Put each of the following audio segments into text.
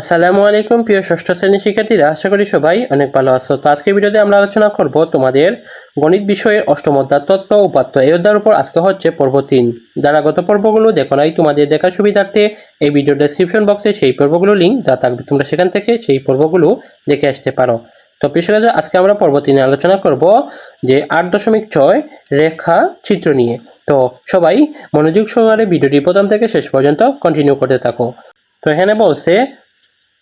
আসসালামু আলাইকুম, প্রিয় ষষ্ঠ শ্রেণির শিক্ষার্থীরা। আশা করি সবাই অনেক ভালো আছো। তো আজকের ভিডিওতে আমরা আলোচনা করব তোমাদের গণিত বিষয়ের অষ্টম তত্ত্ব উপাত্ত। এই অধ্যায়ের উপর আজকে হচ্ছে পর্ব তিন। যারা গত পর্বগুলো দেখো নাই, তোমাদের দেখার সুবিধার্থে এই ভিডিও ডেসক্রিপশন বক্সে সেই পর্বগুলো লিঙ্ক দেওয়া থাকবে, তোমরা সেখান থেকে সেই পর্বগুলো দেখে আসতে পারো। তো প্রিয় আজকে আমরা পর্ব তিনে আলোচনা করব যে আট দশমিক ছয় রেখা চিত্র নিয়ে। তো সবাই মনোযোগ সহকারে ভিডিওটি প্রথম থেকে শেষ পর্যন্ত কন্টিনিউ করতে থাকো। তো এখানে বলছে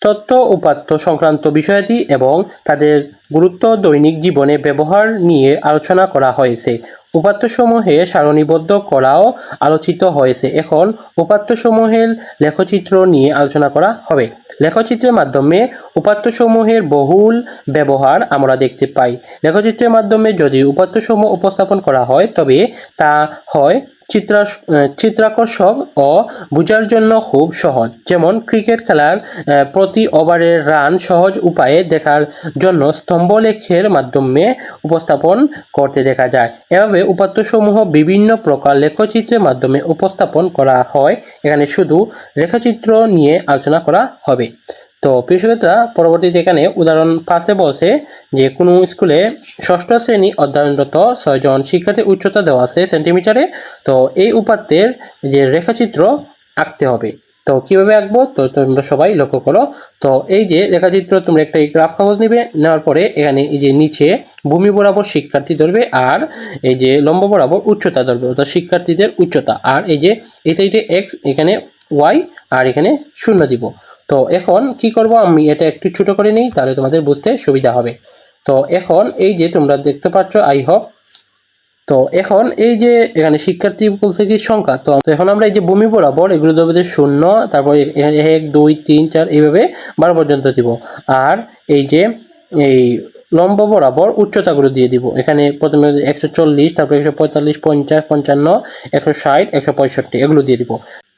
তথ্য উপাত্ত সংক্রান্ত বিষয়াদি এবং তাদের গুরুত্ব দৈনিক জীবনে ব্যবহার নিয়ে আলোচনা করা হয়েছে। উপাত্তসমূহে সারণীবদ্ধ করাও আলোচিত হয়েছে। এখন উপাত্তসমূহের লেখচিত্র নিয়ে আলোচনা করা হবে। লেখচিত্রের মাধ্যমে উপাত্তসমূহের বহুল ব্যবহার আমরা দেখতে পাই। লেখচিত্রের মাধ্যমে যদি উপাত্তসমূহ উপস্থাপন করা হয়, তবে তা হয় চিত্রা চিত্রাকর্ষক ও বোঝার জন্য খুব সহজ। যেমন ক্রিকেট খেলার প্রতি ওভারের রান সহজ উপায়ে দেখার জন্য স্তম্ভলেখের মাধ্যমে উপস্থাপন করতে দেখা যায়। এভাবে উপাত্তসমূহ বিভিন্ন প্রকার লেখচিত্রের মাধ্যমে উপস্থাপন করা হয়। এখানে শুধু রেখাচিত্র নিয়ে আলোচনা করা হবে। তো প্রিয় পরবর্তীতে এখানে উদাহরণ পাশে বলছে যে, কোনো স্কুলে ষষ্ঠ শ্রেণি অধ্যয়নরত ছয়জন শিক্ষার্থীর উচ্চতা দেওয়া আছে সেন্টিমিটারে, তো এই উপাত্তের যে রেখাচিত্র আঁকতে হবে। তো কীভাবে আঁকবো? তো তোমরা সবাই লক্ষ্য করো। তো এই যে রেখাচিত্র, তোমরা একটা গ্রাফ কাগজ নিবে, নেওয়ার পরে এখানে এই যে নিচে ভূমি বরাবর শিক্ষার্থী ধরবে আর এই যে লম্ব বরাবর উচ্চতা ধরবে, অর্থাৎ শিক্ষার্থীদের উচ্চতা। আর এই যে এই সাইডে এক্স এখানে ওয়াই আর এখানে শূন্য দিব। তো এখন কি করব? আমি এটা একটু ছোট করে নিই, তাহলে তোমাদের বুঝতে সুবিধা হবে। তো এখন এই যে তোমরা দেখতে পাচ্ছ আই হোপ তো এখন এই যে এখানে শিক্ষার্থী বলছে কি সংখ্যা, তো এখন আমরা এই যে ভূমি বরাবর এগুলো দেবো যে শূন্য, তারপর এক, দুই, তিন, চার, এইভাবে বারো পর্যন্ত দিব। আর এই যে এই লম্ব বরাবর উচ্চতাগুলো দিয়ে দিব। এখানে প্রথমে একশো চল্লিশ, তারপর একশো পঁয়তাল্লিশ, পঞ্চাশ, পঞ্চান্ন, একশো ষাট, একশো পঁয়ষট্টি, এগুলো দিয়ে দিব।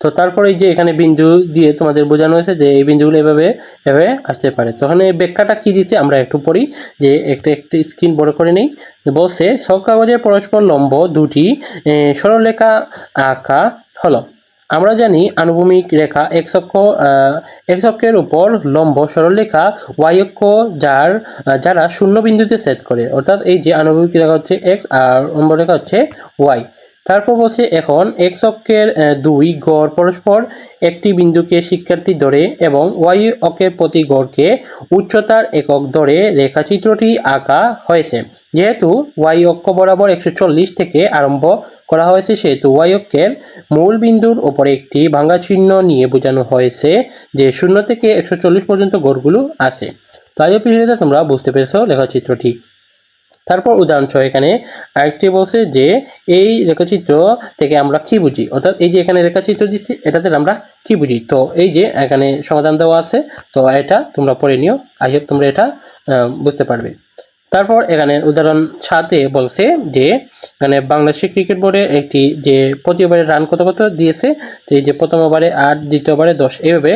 তো তারপরে এই যে এখানে বিন্দু দিয়ে তোমাদের বোঝানো হয়েছে যে এই বিন্দুগুলো এভাবে এভাবে আসতে পারে। তো এখানে ব্যাখ্যাটা কী দিচ্ছে আমরা একটু পড়ি, যে একটা, একটি স্ক্রিন বড় করে নিই। বলছে সব কাগজের পরস্পর লম্ব দুটি সরলরেখা আঁকা হলো। আমরা জানি আনুভূমিক রেখা এক্স অক্ষ অক্ষের উপর লম্ব সরলরেখা ওয়াই অক্ষ যার, যারা শূন্য বিন্দুতে সেট করে। অর্থাৎ এই যে আনুভূমিক রেখা হচ্ছে এক্স আর লম্ব রেখা হচ্ছে ওয়াই তারপর বলছে এখন এক্স অক্ষের দুই গড় পরস্পর একটি বিন্দুকে শিক্ষার্থী ধরে এবং ওয়াই অক্ষের প্রতি গড়কে উচ্চতার একক ধরে রেখাচিত্রটি আঁকা হয়েছে। যেহেতু ওয়াই অক্ষ বরাবর একশো চল্লিশ থেকে আরম্ভ করা হয়েছে, সেহেতু ওয়াই অক্ষের মূল বিন্দুর ওপরে একটি ভাঙ্গা চিহ্ন নিয়ে বোঝানো হয়েছে যে শূন্য থেকে একশো চল্লিশ পর্যন্ত গড়গুলো আছে। তো আজকের পিছিয়ে তোমরা বুঝতে পেরেছ লেখাচিত্রটি তারপর উদাহরণসহ এখানে আরেকটি বলছে যে এই রেখাচিত্র থেকে আমরা কি বুঝি? অর্থাৎ এই যে এখানে রেখাচিত্র দিচ্ছি এটাতে আমরা কি বুঝি? তো এই যে এখানে সমাধান দেওয়া আছে, তো এটা তোমরা পড়ে নিও আই হোপ তোমরা এটা বুঝতে পারবে। তারপর এখানে উদাহরণ সাথে বলছে যে, এখানে বাংলাদেশের ক্রিকেট বোর্ডে একটি যে প্রতি ওভারে রান কত কত দিয়েছে যে প্রথম ওভারে আট, দ্বিতীয় ওভারে দশ এইভাবে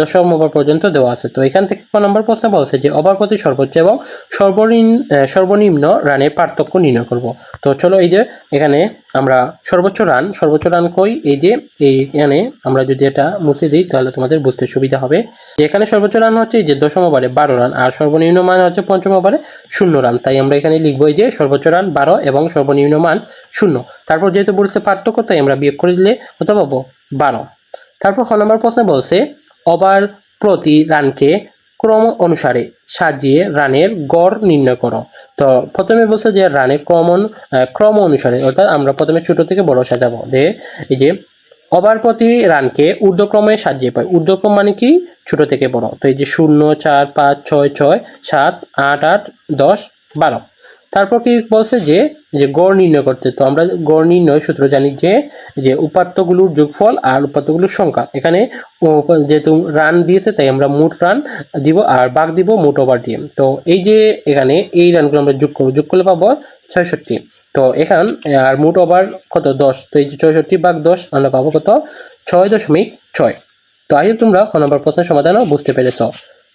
দশম ওভার পর্যন্ত দেওয়া আছে। তো এখান থেকে ক নম্বর প্রশ্ন বলছে যে ওভার প্রতি সর্বোচ্চ এবং সর্বনিম্ন সর্বনিম্ন রানের পার্থক্য নির্ণয় করব। তো চলো এই যে, এখানে আমরা সর্বোচ্চ রান সর্বোচ্চ রান কই, এই যে এই এখানে আমরা যদি এটা মুছে দিই, তাহলে তোমাদের বুঝতে সুবিধা হবে। এখানে সর্বোচ্চ রান হচ্ছে যে দশম ওভারে বারো রান আর সর্বনিম্ন মান হচ্ছে পঞ্চম ওভারে শূন্য রান। তাই আমরা এখানে লিখব যে সর্বোচ্চ রান বারো এবং সর্বনিম্ন মান শূন্য। তারপর যেহেতু বলছে পার্থক্য, তাই আমরা বিয়োগ করে দিলে কত পাবো? বারো। তারপর খ নম্বর প্রশ্নে বলছে, ওভার প্রতি রানকে ক্রম অনুসারে সাজিয়ে রানের গড় নির্ণয় করো। তো প্রথমে বলছে যে রানের ক্রম ক্রম অনুসারে, অর্থাৎ আমরা প্রথমে ছোট থেকে বড় সাজাবো। যে এই যে ওভার প্রতি রানকে ঊর্ধ্বক্রমে সাজিয়ে পায়। ঊর্ধ্বক্রম মানে কি? ছোট থেকে বড়। তো এই যে শূন্য, চার, পাঁচ, ছয় ছয়, সাত, আট আট, দশ, বারো। তারপর কি বলছে যে যে গড় নির্ণয় করতে। তো আমরা গড় নির্ণয় সূত্র জানি যে যে উপাত্তগুলোর যোগফল আর উপাত্তগুলোর সংখ্যা। এখানে যেহেতু রান দিয়েছে, তাই আমরা মোট রান দিব আর বাঘ দিব মোট ওভার দিয়ে তো এই যে এখানে এই রানগুলো আমরা যোগ করব, যোগ করলে পাবো ছয়ষট্টি। তো এখান, আর মোট ওভার কত? দশ। তো এই যে ছয়ষট্টি বাঘ দশ, আমরা পাবো কত? ছয় দশমিক ছয়। তো আগে তোমরা খ নম্বর প্রশ্নের সমাধানও বুঝতে পেরেছ।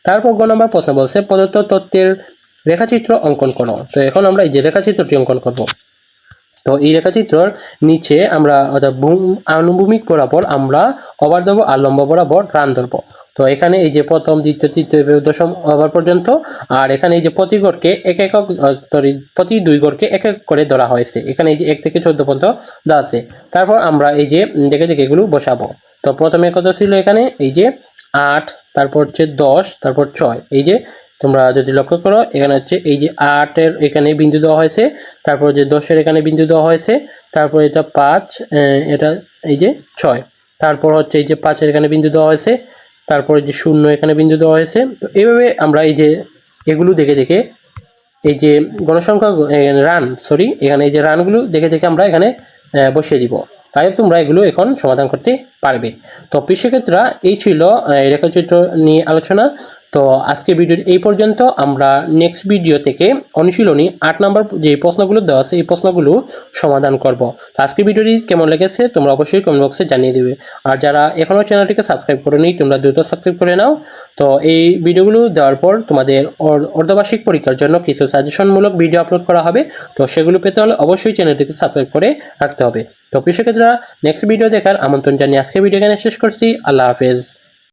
তারপর গ নম্বর প্রশ্ন বলছে, প্রদত্ত তত্ত্বের রেখাচিত্র অঙ্কন করো। তো এখন আমরা এই যে রেখাচিত্রটি অঙ্কন করব। তো এই রেখাচিত্রর নিচে আমরা অর্থাৎ আনুভূমিক বরাবর আমরা অবার দেবো আর লম্ব বরাবর রান ধরবো। তো এখানে এই যে প্রথম, দ্বিতীয়, তৃতীয় দশম আবার পর্যন্ত, আর এখানে এই যে প্রতি গড়কে এক একক সরি প্রতি দুই গড়কে এক এক করে ধরা হয়েছে। এখানে এই যে এক থেকে চোদ্দ পর্যন্ত দেওয়া আছে। তারপর আমরা এই যে দেখে দেখে এগুলো বসাবো। তো প্রথমে কত ছিল এখানে? এই যে আট, তারপর হচ্ছে দশ, তারপর ছয়। এই যে তোমরা যদি লক্ষ্য করো, এখানে হচ্ছে এই যে আটের এখানে বিন্দু দেওয়া হয়েছে, তারপর যে দশের এখানে বিন্দু দেওয়া হয়েছে, তারপর এটা পাঁচ এটা এই যে ছয়, তারপর হচ্ছে এই যে পাঁচের এখানে বিন্দু দেওয়া হয়েছে, তারপর যে শূন্য এখানে বিন্দু দেওয়া হয়েছে, তো এইভাবে আমরা এই যে এগুলো দেখে দেখে এই যে গণসংখ্যা রান সরি এখানে এই যে রানগুলো দেখে দেখে আমরা এখানে বসিয়ে দিব। তাই তোমরা এগুলো এখন সমাধান করতে পারবে। তো কৃষিক্ষেত্রা এই ছিল রেখাচিত্র নিয়ে আলোচনা। তো আজকে ভিডিওর এই পর্যন্ত। আমরা নেক্সট ভিডিও থেকে অনুশীলনী আট নম্বর যে প্রশ্নগুলো দেওয়া আছে, এই প্রশ্নগুলো সমাধান করব। তো আজকে ভিডিওটি কেমন লেগেছে, তোমরা অবশ্যই কমেন্ট বক্সে জানিয়ে দেবে। আর যারা এখনও চ্যানেলটিকে সাবস্ক্রাইব করেনি তোমরা দ্রুত সাবস্ক্রাইব করে নাও। তো এই ভিডিওগুলো দেওয়ার পর তোমাদের অর্ধবার্ষিক পরীক্ষার জন্য কিছু সাজেশনমূলক ভিডিও আপলোড করা হবে। তো সেগুলো পেতে হলে অবশ্যই চ্যানেলটিকে সাবস্ক্রাইব করে রাখতে হবে। তো কৃষকেরা নেক্সট ভিডিও দেখার আমন্ত্রণ জানিয়ে আজকে ভিডিও এখানে শেষ করছি। আল্লাহ হাফেজ।